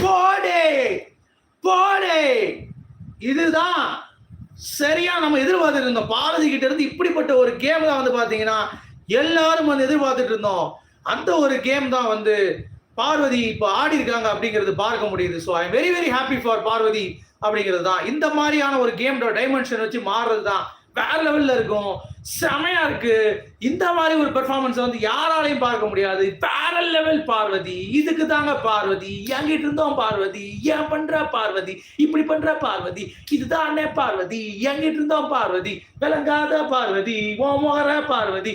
போடே போடே. இதுதான் சரியா நம்ம எதிர்பார்த்துட்டு இருந்தோம். பாரதி கிட்ட இருந்து இப்படிப்பட்ட ஒரு கேம் தான் வந்து பாத்தீங்கன்னா எல்லாரும் வந்து எதிர்பார்த்துட்டு இருந்தோம். அந்த ஒரு கேம் தான் வந்து பார்வதி இப்போ ஆடி இருக்காங்க அப்படிங்கிறது பார்க்க முடியுது. So I very very happy for Parvathi அப்படிங்கிறது தான். இந்த மாதிரியான ஒரு கேமோட டைமென்ஷன் வச்சு மாறுறது தான். வேற லெவல்ல இருக்கும். செமையா இருக்கு. இந்த மாதிரி ஒரு பெர்ஃபார்மன்ஸ் வந்து யாராலையும் பார்க்க முடியாது. பேரல் லெவல் பார்வதி. இதுக்கு தாங்க பார்வதி. என்கிட்ட இருந்தோம் பார்வதி. ஏன் பண்ற பார்வதி? இப்படி பண்ற பார்வதி. இதுதான் அண்ணே பார்வதி. என்கிட்ட இருந்தோம் பார்வதி. விளங்காத பார்வதி. ஓ பார்வதி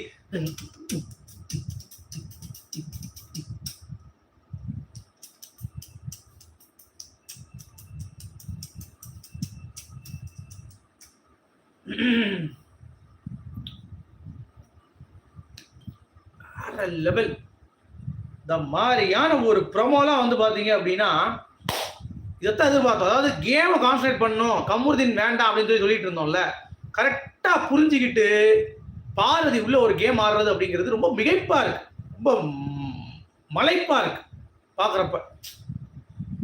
வேற லெவல் இந்த மாதிரியான ஒரு ப்ரொமோலாம் வந்து பார்த்தீங்க அப்படின்னா இதைத்தான் எதிர்பார்த்தோம். அதாவது கேமை கான்சன்ட்ரேட் பண்ணும் கமுருதீன் வேண்டாம் அப்படின்னு சொல்லி சொல்லிட்டு இருந்தோம்ல. கரெக்டாக புரிஞ்சுக்கிட்டு பார்வதி உள்ள ஒரு கேம் ஆடுறது அப்படிங்கிறது ரொம்ப மிகைப்பாக இருக்கு. ரொம்ப மலைப்பாக இருக்கு. பார்க்குறப்ப.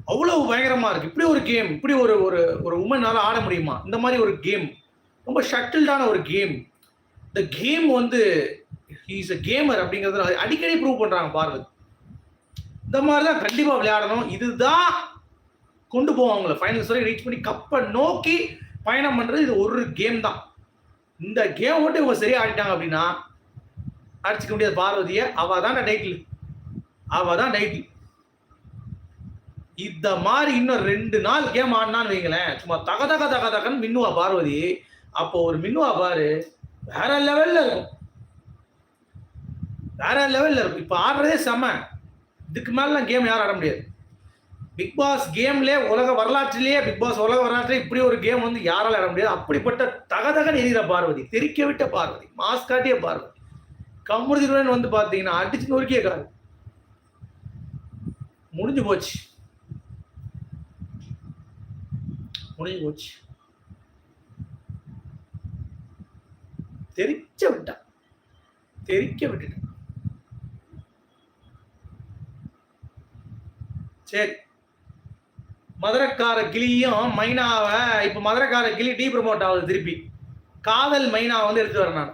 அவ்வளவு பயங்கரமாக இருக்கு. இப்படி ஒரு கேம் இப்படி ஒரு ஒரு ஒரு உமனால ஆட முடியுமா? இந்த மாதிரி ஒரு கேம் ரொம்ப ஷட்டில்டான ஒரு கேம் இந்த கேம் வந்து ஹீஸ் அ கேமர் அப்படிங்கிறத அடிக்கடி ப்ரூவ் பண்ணுறாங்க பார்வதி இந்த மாதிரி தான் கண்டிப்பாக விளையாடணும். இதுதான் கொண்டு போவோம் அவங்கள ஃபைனல்ஸ் வரை ரீச் பண்ணி கப்பை நோக்கி பயணம் பண்ணுறது இது ஒரு கேம் தான். இந்த கேம் மட்டும் இவங்க சரியாக ஆடிட்டாங்க அப்படின்னா அடிச்சுக்க முடியாது பார்வதியை. அவ தான் டைட்டில் அவ தான் டைட்டில் இந்த மாதிரி இன்னும் ரெண்டு நாள் கேம் ஆடினான்னு வைங்களேன். சும்மா தக தக தக தகன்னு மின்னுவா பார்வதி. அப்போ ஒரு மின்னுவா பாரு. வேற லெவல்ல இருக்கும். வேற லெவலில் இருக்கும். இப்போ ஆடுறதே செம. இதுக்கு மேலாம் கேம் யாரும் ஆட முடியாது. பிக் பாஸ் கேம்லே உலக வரலாற்றிலேயே பிக் பாஸ் உலக வரலாற்றிலே இப்படி ஒரு கேம் வந்து யாரால ஆட முடியாது. அப்படிப்பட்ட தகதகன் எரிகிற பார்வதி தெரிக்க விட்ட பார்வதி மாஸ் காட்டிய பார்வதி. கமுருதிகளுடன் வந்து பார்த்தீங்கன்னா அடிச்சு நொறுக்கிய காரு முடிஞ்சு போச்சு. முடிஞ்சு போச்சு. தெரிச்ச விட்டா தெரிக்க விட்டுட்டான். சரி. மதுரக்கார கிளியும் மைனாவை இப்போ மதுரக்கார கிளி டீ ப்ரமோட் ஆகுது திருப்பி. காதல் மைனா வந்து எடுத்து வரேன் நான்.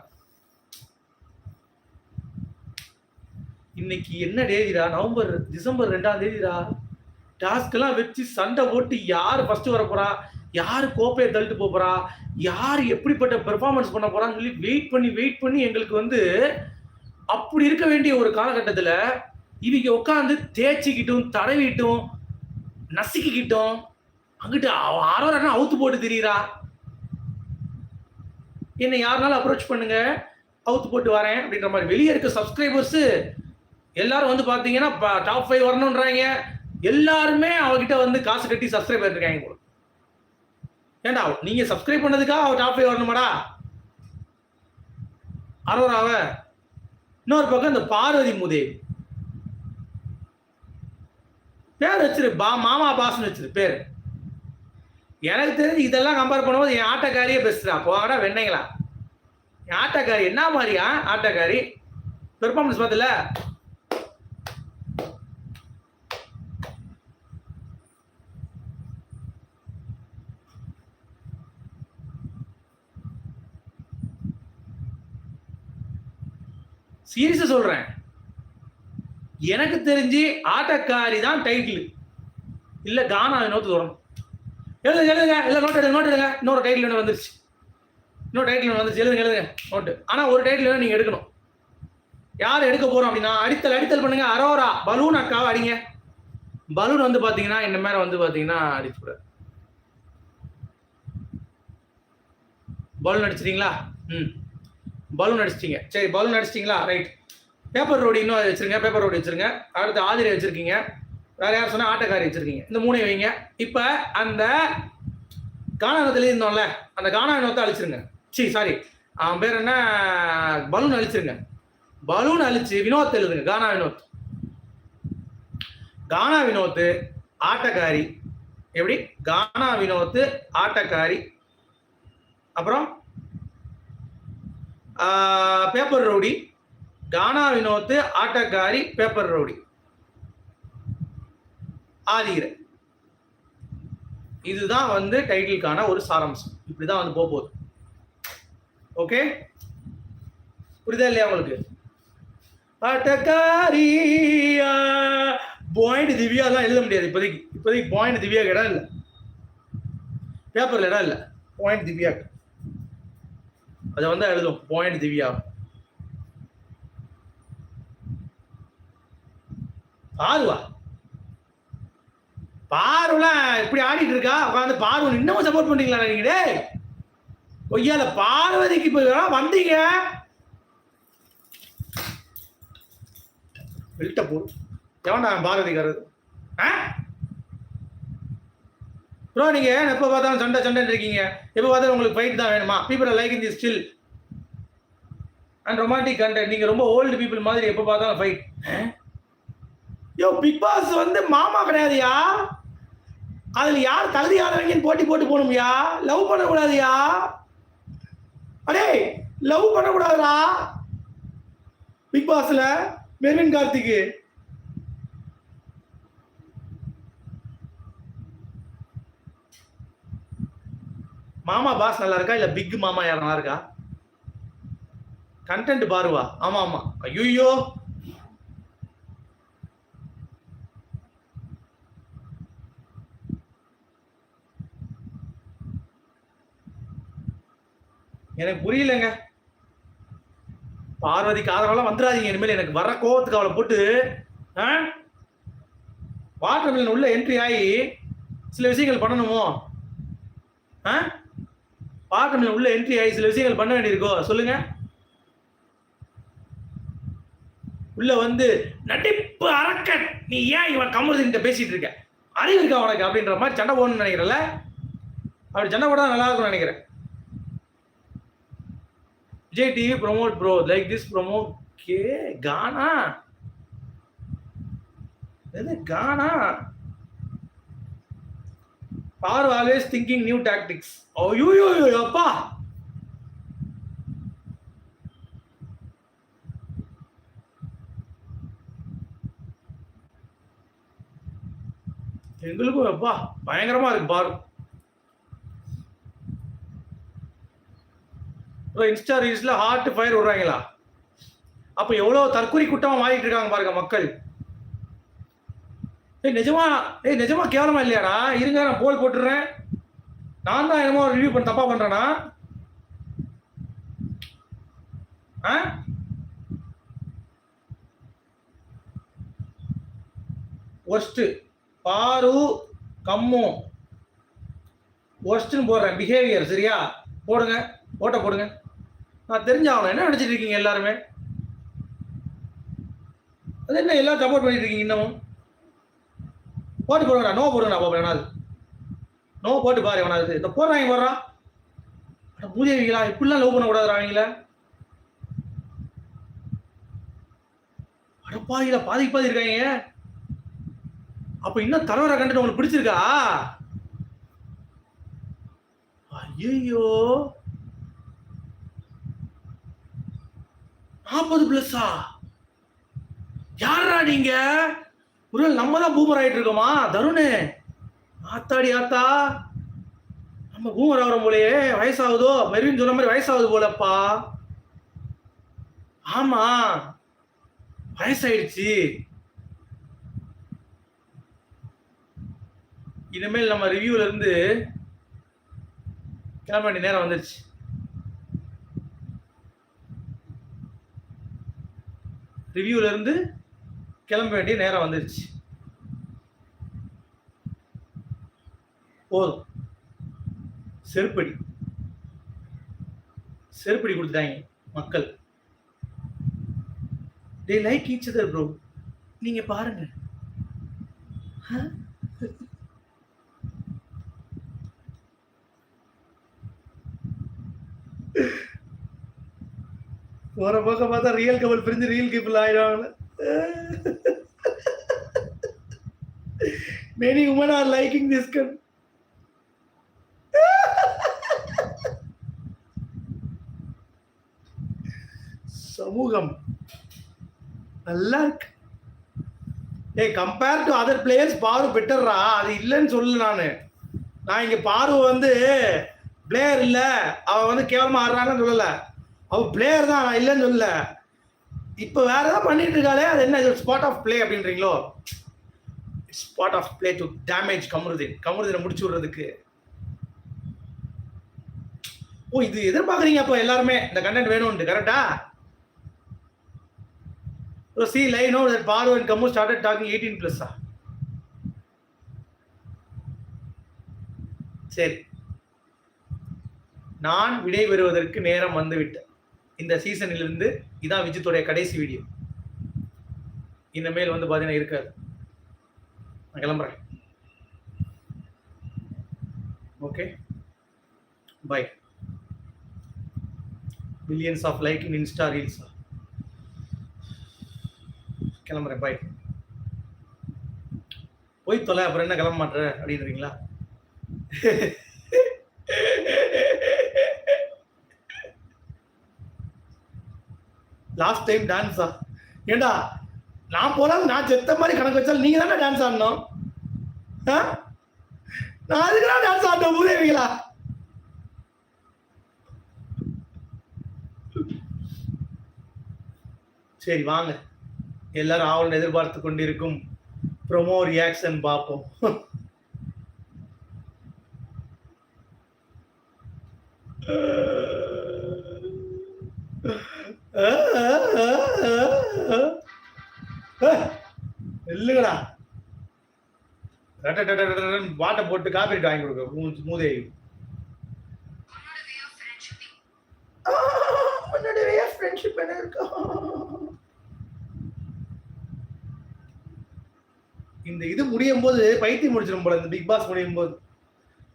இன்னைக்கு என்ன தேதிடா? நவம்பர் டிசம்பர் ரெண்டாம் தேதிடா? டாஸ்க் வச்சு சண்டை போட்டு யார் ஃபர்ஸ்ட் வர போறா? யார் கோப்பையை தள்ளிட்டு போக போறா? யார் எப்படிப்பட்ட பெர்ஃபார்மன்ஸ் பண்ண போறான்னு சொல்லி வெயிட் பண்ணி வெயிட் பண்ணி எங்களுக்கு வந்து அப்படி இருக்க வேண்டிய ஒரு காலகட்டத்தில் இவங்க உட்காந்து தேய்ச்சிக்கிட்டும் தடவிட்டும் நசுக்கிக்கிட்டும் அங்கிட்டு ஆரோரா அவுத்து போட்டு தெரியுறா. என்னை யாருனாலும் அப்ரோச் பண்ணுங்க அவுத்து போட்டு வரேன் அப்படின்ற மாதிரி. வெளியே இருக்க சப்ஸ்கிரைபர்ஸு எல்லாரும் வந்து பார்த்தீங்கன்னா டாப் ஃபைவ் வரணுன்றாங்க எல்லாருமே அவகிட்ட வந்து காசு கட்டி சப்ஸ்கிரைப் பண்ணிருக்காங்க போல. ஏண்டா நீங்க சப்ஸ்கிரைப் பண்ணதுக்கா அவ டாப் ஃபைவ் வரணுமாடா? அரோராவ. இன்னொரு பக்கம் இந்த பார்வதி முதேவி. பேர் வச்சிரு பா மாமா பாஸ்னு வச்சிரு பேர். எனக்கு தெரிஞ்சு இதெல்லாம் கம்பேர் பண்ணும்போது என் ஆட்டக்காரியே பெஸ்ட்டா போங்கடா வெண்ணைங்களா என் ஆட்டக்காரி என்ன மாதிரியா? ஆட்டக்காரி. பெர்ஃபார்மன்ஸ் பார்த்துல. சீரியஸாக சொல்கிறேன் எனக்கு தெரிஞ்சு ஆட்டக்காரி தான் டைட்டில் இல்ல கானா நோத்து தொடரணும் எழுதுங்க எழுதுங்க. இல்லை நோட் எடுங்க நோட் எடுங்க. இன்னொரு டைட்டில் ஒன்று வந்துருச்சு. இன்னொரு டைட்டில் ஒன்று வந்துருச்சு. எழுதுங்க எழுதுங்க. நோட்டு ஆனால் ஒரு டைட்டில் வேணும் எடுக்கணும். யார் எடுக்க போகிறோம் அப்படின்னா அடித்தல் அடித்தல் பண்ணுங்க. அரோரா பலூன் அக்காவை அடிங்க. பலூன் வந்து பார்த்தீங்கன்னா இந்த மாதிரி வந்து பார்த்தீங்கன்னா அடிச்சு பலூன் அடிச்சிட்டீங்களா? ம். பலூன் அடிச்சிட்டீங்க. சரி பலூன் அடிச்சிட்டீங்களா? ரைட் பேப்பர் ரோடு இன்னும் வச்சிருங்க பேப்பர் ரோடு வச்சிருங்க. அடுத்து ஆதிரை வச்சுருக்கீங்க. வேறு யார் சொன்னால் ஆட்டக்காரி வச்சுருக்கீங்க. இந்த மூணையும் வைங்க. இப்போ அந்த காணானத்துல இருந்தோம்ல அந்த காணா வினோத்தை அழிச்சிருங்க. சி சாரி அவன் பேர் என்ன? பலூன் அழிச்சிருங்க. பலூன் அழிச்சு வினோத் எழுதுங்க கானா வினோத். கானா வினோத்து ஆட்டக்காரி. எப்படி? கானா வினோத்து ஆட்டக்காரி. அப்புறம் பேப்பர் ரவுடி கானா வினோத்து ஆட்டக்காரி பேப்பர் ரவுடி ஆதிகிற இதுதான் வந்து டைட்டிலுக்கான ஒரு சாராம்சம். இப்படிதான் வந்து போக போகுது. ஓகே புரியுதா இல்லையா உங்களுக்கு? ஆட்டக்காரியா பாயிண்ட் திவ்யா தான் எழுத முடியாது இப்போதைக்கு. இப்போதைக்கு பாயிண்ட் திவ்யா இடம் இல்லை. பேப்பர்ல இடம் இல்லை. பாயிண்ட் திவ்யா அதை வந்து எழுதும் பாயிண்ட் திவ்யா. பாருவா. பார்வெல்லாம் இப்படி ஆடிட்டு இருக்கா? உட்காந்து பார்வன் இன்னமும் சப்போர்ட் பண்றீங்களா நீங்க? டேய் கொய்யால பார்வதிக்கு போய் வந்தீங்க. வெளிட்ட போ. எவனா அவன் ஆ? ப்ரோ நீங்க எப்போ பார்த்தாலும் சண்டை சண்டைன்னு இருக்கீங்க? எப்போ பார்த்தாலும் உங்களுக்கு ஃபைட் தான் வேணுமா? People like in the still and romantic content நீங்க ரொம்ப ஓல்டு பீப்புள் மாதிரி எப்போ பார்த்தாலும் ஃபைட் யோ பிக் பாஸ் வந்து மாமா கிடையாதுயா? அதுல யார் தகுதியானவங்கன்னு போட்டி போட்டு போகணும்யா? லவ் பண்ணக்கூடாதுயா? அடே லவ் பண்ணக்கூடாதுடா. பிக் பாஸ்ல மெர்வின் கார்த்திக்கு. மாமா பாஸ் நல்லா இருக்கா? இல்ல பிக் மாமா யார் நல்லா இருக்கா? கண்டென்ட் பாருவா. ஆமா ஆமா. ஐயோ எனக்கு புரியலங்க. பார்வதிக்கு ஆதரவெல்லாம் வந்துடாதீங்க. இனிமேல் எனக்கு வர கோவத்துக்கு அவளை போட்டு வாட்டர் மில்லன் உள்ள என்ட்ரி ஆகி சில விஷயங்கள் பண்ணணுமோ? ஆ? வாட்டர் மில்லன் உள்ள என்ட்ரி ஆகி சில விஷயங்கள் பண்ண வேண்டியிருக்கோ? சொல்லுங்க. உள்ள வந்து நடிப்பு அரக்கன் நீ ஏன் இவன் கமருதின்ட்ட பேசிட்டு இருக்க? அறிவு இருக்கா உனக்கு? அப்படின்ற மாதிரி சண்டை போடணும்னு நினைக்கிறல அப்படி சண்டை போட நல்லா இருக்கும்னு நினைக்கிறேன். Vijay TV promote bro like this promote K Gana எது Gana are always thinking new tactics ஐயோ அப்பா எங்களுக்கும் அப்பா பயங்கரமா இருக்கு பாரு இன்ஸ்டா ரீல்ஸ்ல ஹார்ட் ஃபயர் விடுறாங்களா அப்ப எவ்வளவு தற்கொலை குட்டமா மாறிட்டு இருக்காங்க பாருங்க மக்கள். ஏய் நிஜமா ஏய் நிஜமா கேவலமா இல்லையாடா? இருங்க நான் போல் போட்டுடுறேன் நான் தான் என்னமோ ரிவ்யூ பண்ண தப்பா பண்றேனா? ஆ? பாரு கம்மு. ஒர்ஸ்ட்னு போடுறேன். பிஹேவியர் சரியா? போடுங்க. ஓட்ட போடுங்க. நான் தெரிஞ்சாகணும் என்ன நினச்சிட்டு இருக்கீங்க எல்லாருமே? அது என்ன எல்லாம் சப்போர்ட் பண்ணிட்டு இருக்கீங்க இன்னமும்? போட்டு போடுங்கடா நோ போடுங்கடா பாப்பா வேணாது. நோ போட்டு பாரு வேணாது. இந்த போடுறாங்க போடுறான் பூதேவிகளா இப்படிலாம் லவ் பண்ணக்கூடாது அவங்கள. அடப்பாதியில பாதிக்கு பாதி இருக்காங்க. அப்போ இன்னும் தலைவரை கண்டுட்டு உங்களுக்கு பிடிச்சிருக்கா? ஐயோ நாற்பது பிளஸ்ஸா யாரா நீங்க? ஒரு நம்ம தான் பூமர் ஆயிட்டு இருக்கோமா தருணு. ஆத்தாடி ஆத்தா. நம்ம பூமர் ஆகிற போலயே. வயசாகுதோ? மெருவின் சொன்ன மாதிரி வயசாகுது போலப்பா. ஆமா. வயசாயிடுச்சு. இனிமேல் நம்ம ரிவ்யூல இருந்து கிளம்ப வேண்டிய நேரம் வந்துருச்சு. ரிவ்யூல இருந்து கிளம்ப வேண்டிய நேரம் வந்துருச்சு. போதும். செருப்படி. செருப்படி கொடுத்துட்டாங்க மக்கள். They like each other bro நீங்க பாருங்க. போற பக்கம் பார்த்தா ரியல் கபல் பிரிஞ்சு ரியல் கீப்பிள் ஆயிடுவாங்க many women are liking this கன் சமூகம் நல்லா இருக்கு. ஏய் கம்பேர் டு அதர் பிளேயர்ஸ் பாரு பெட்டர்ரா அது இல்லைன்னு சொல்லு நான். நான் இங்கே பாரு வந்து பிளேயர் இல்லை. அவன் வந்து கேவலமாக ஆடுறாங்கன்னு சொல்லலை. அவள் பிளேயர் தான் நான் இல்லைன்னு சொல்லல. இப்போ வேற ஏதாவது பண்ணிட்டு இருக்காளே அது என்ன spot of play அப்படின்றீங்களோ? Spot of play to damage Kamarudeen. கமருதீனை முடிச்சு விடுறதுக்கு. ஓ இது எதிர்பார்க்குறீங்க அப்போ எல்லாருமே? இந்த கண்டென்ட் வேணும்னு கரெக்டா So see, like, no, that Paru and Kamu started talking 18 plus. ah. சரி. நான் விடை பெறுவதற்கு நேரம் வந்துவிட்டேன் இந்த சீசனிலிருந்து இதான் விஜித்துடைய கடைசி வீடியோ இனிமேல் வந்து பார்த்தீங்கன்னா இருக்காது. நான் கிளம்புறேன். Okay bye billions of like in Insta reels கிளம்புறேன். பை போய் தொலை அப்புறம் என்ன கிளம்ப மாட்டேற? அப்படின்றீங்களா? லாஸ்ட் டைம் டான்ஸா ஏண்டா நான் போனாலும் நான் செத்த மாதிரி கணக்கு வச்சாலும் நீங்க தானே டான்ஸ் ஆடணும்? ஆ? நான் அதுக்குதான் டான்ஸ் ஆடணும் உதவிங்களா சரி வாங்க. எல்லாரும் ஆவலன் எதிர்பார்த்து கொண்டிருக்கும் ப்ரொமோ ரியாக்ஷன் பார்ப்போம். இல்லைங்கடா வாட்டை போட்டு காப்பி வாங்கி கொடுக்க மூதேவி. உன்னுடைய ஃப்ரெண்ட்ஷிப் என்ன இருக்கும் இந்த இது முடியும் போது பைத்தியம் முடிச்சிடும் போல இந்த பிக் பாஸ் முடியும் போது.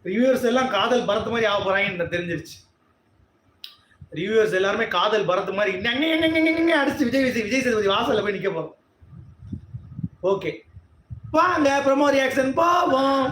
ரிவ்யூவர்ஸ் எல்லாம் காதல் பரத் மாதிரி ஆக போறாங்கன்னு தெரிஞ்சிருச்சு. ரிவ்யூவர்ஸ் எல்லாருமே காதல் பரத் மாதிரி அடிச்சு விஜய் விஜய் விஜய் சேதுபதி வாசல்ல போய் நிக்க போறோம். ஓகே வாங்க ப்ரமோ ரியாக்ஷன் போவோம்.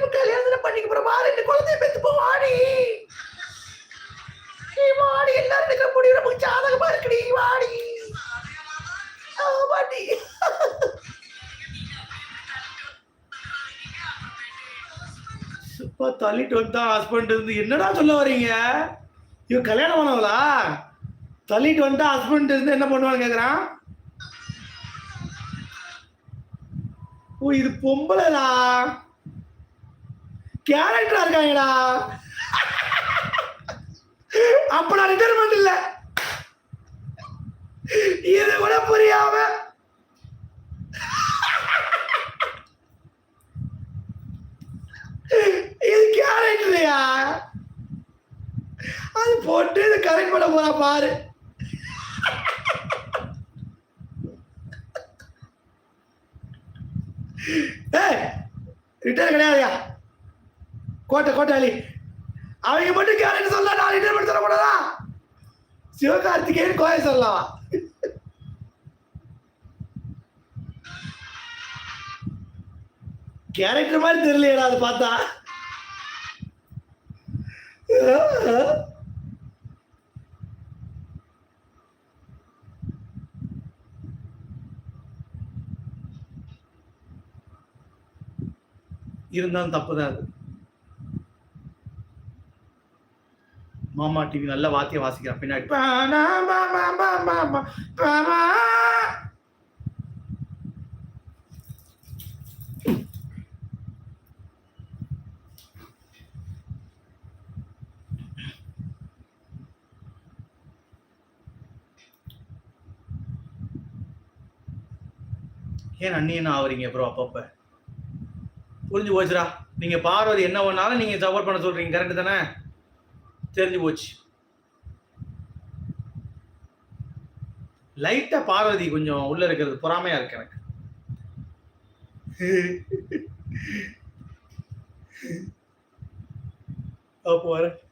பிடிச்ச கல்யாணத்துல பண்ணிக்க போற ரெண்டு குழந்தைய பெத்து போ வாடி. நீ வாடி எல்லாரும் இருக்கிற முடிவு நமக்கு சாதகமா இருக்குடி வாடி. ஆமாடி சுப்பா தள்ளிட்டு வந்தா ஹஸ்பண்ட் இருந்து. என்னடா சொல்ல வர்றீங்க? இவ கல்யாணம் பண்ணவளா? தள்ளிட்டு வந்துட்டா ஹஸ்பண்ட் இருந்து என்ன பண்ணுவான்னு கேக்குறான்? ஓ இது பொம்பளைடா. கேரக்டரா இருக்காங்கடா. அப்ப நான் ரிட்டர்மெண்ட் இல்ல. இது கூட புரியாம. இது கேரக்டரையா அது போட்டு இது கரெக்ட் பண்ண போறா பாரு. ஏய் ரிட்டர்ன் கிடையாதுயா? கோட்டை கோட்டாளி அவங்க மட்டும் கேரக்டர் சொல்ல நான் ரிட்டர்ன் பண்ணி சொல்லக்கூடாதா சிவகார்த்திகேயன் கோயை சொல்லலாம்? கேரக்டர் மாதிரி தெரியலையடா அது பார்த்தா. இருந்தாலும் தப்புதான் அது. மாமா டிவி நல்ல வாத்தியம் வாசிக்கிறான். பின்னாடி. ஏன் அண்ணி என்ன ஆவறீங்க ப்ரோ அப்பப்ப? புரிஞ்சு போச்சுடா. நீங்க பார்வதி என்ன பண்ணாலும் நீங்க சப்போர்ட் பண்ண சொல்றீங்க. கரெக்ட் தானே? தெரிஞ்சு போச்சு. லைட்டா பார்வதி கொஞ்சம் உள்ள இருக்கிறது பொறாமையா இருக்கு எனக்கு. அப்போ வரேன்.